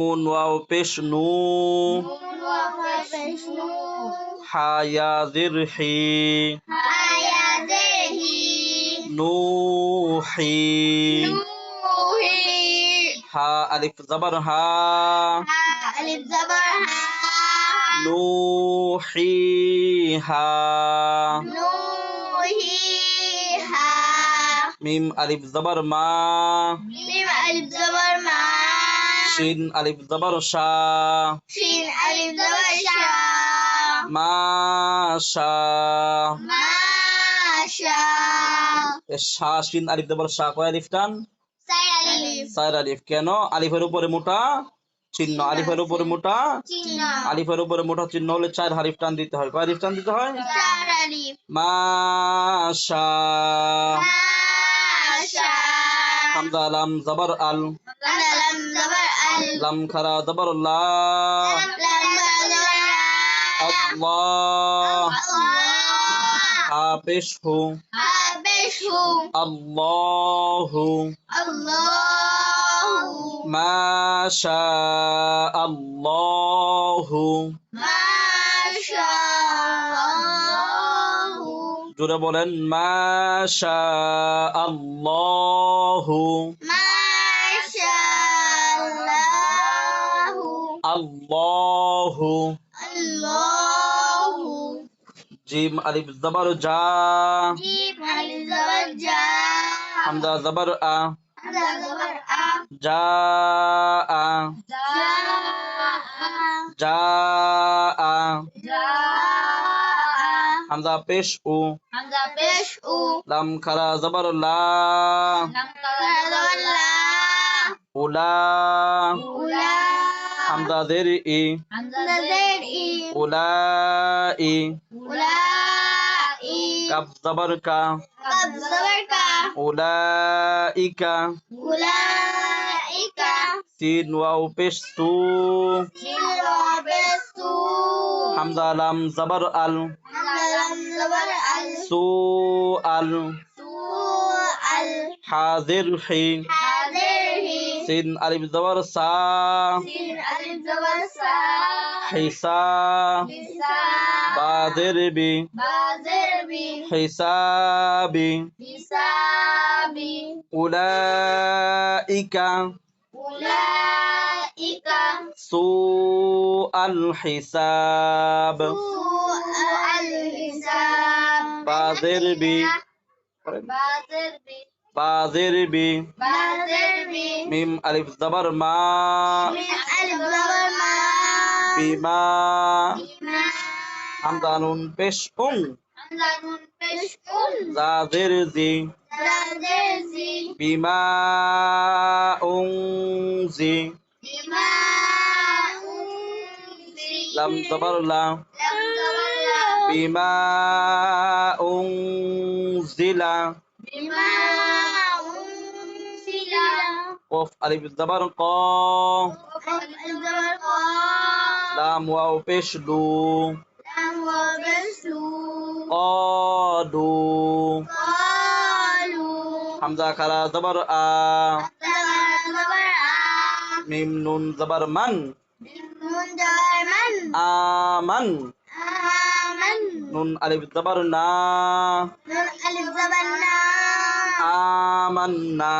نون واو پیش نو حایا ذرحی نوحي ها ألف زبر ها ألف زبر ها نوحي ها نوحي ها ميم ألف زبر ما ميم ألف زبر ما শিন আলিফ জবর শা শিন আলিফ জবর শা মা শা শা শিন আলিফ জবর শা কয় আলিফ টান? সাই আলিফ। কেন? আলিফের উপরে মোটা চিহ্ন। আলিফের উপরে মোটা চিহ্ন। আলিফের উপরে মোটা চিহ্ন হলে চার হারিফ টান দিতে হয়। কয় আলিফ টান দিতে হয়? মাশা হামজা লাম জবর আল লাম জবর আল। লাম খারা জবর লা লাম জবর আল্লাহ আল্লাহ হাফেশ হু হাবেশু আল্লাহু আল্লাহু আল্লাহু জোরে বলেন মাশা আল্লাহু। জিম আলিফ জবর জা। জিম আলিফ জবর জা। হামজা জবর আ। হামজা জবর আ। জা আ। জা জা আ। জা হামজা পেশ উ। হামজা পেশ উ। লাম খারা জবর লা। লাম কালা জবর লা। উলা। উলা। হামজা জের ই। হামজা জের ই। উলাই উলাই قد زبرك قد زبرك أولئك. أولئك. سين واو بيش سو سين واو بيش سو حمزة لام زبر ال. حمزة لام زبر ال. سو ال. سو ال. حاضر حين. حاضر سين ألف زبر سا. سين ألف زبر سا. بادر بي. بادربي بادربي حسابي. حسابي. أولئك. أولئك. سوء الحساب. سوء الحساب. بادر بي. بادر بي. فاضربي بي. ميم ألف زبر ما. ميم ألف زبر ما. بما بما حمزة نون بش أم. حمزة زي. بش أم زادرزي زادرزي بما أنزي بما أنزي لم زبر لا. لم ضمر لا. بما أنزل بما قف ألف الزبر قا لام واو بيش لو لام واو بيش لو قادو قالو حمزة كلا زبر آ ميم نون زبر من آمن آمن نون ألف زبر نا نون ألف زبر نا آمنا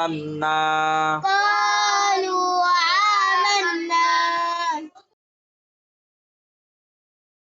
qalu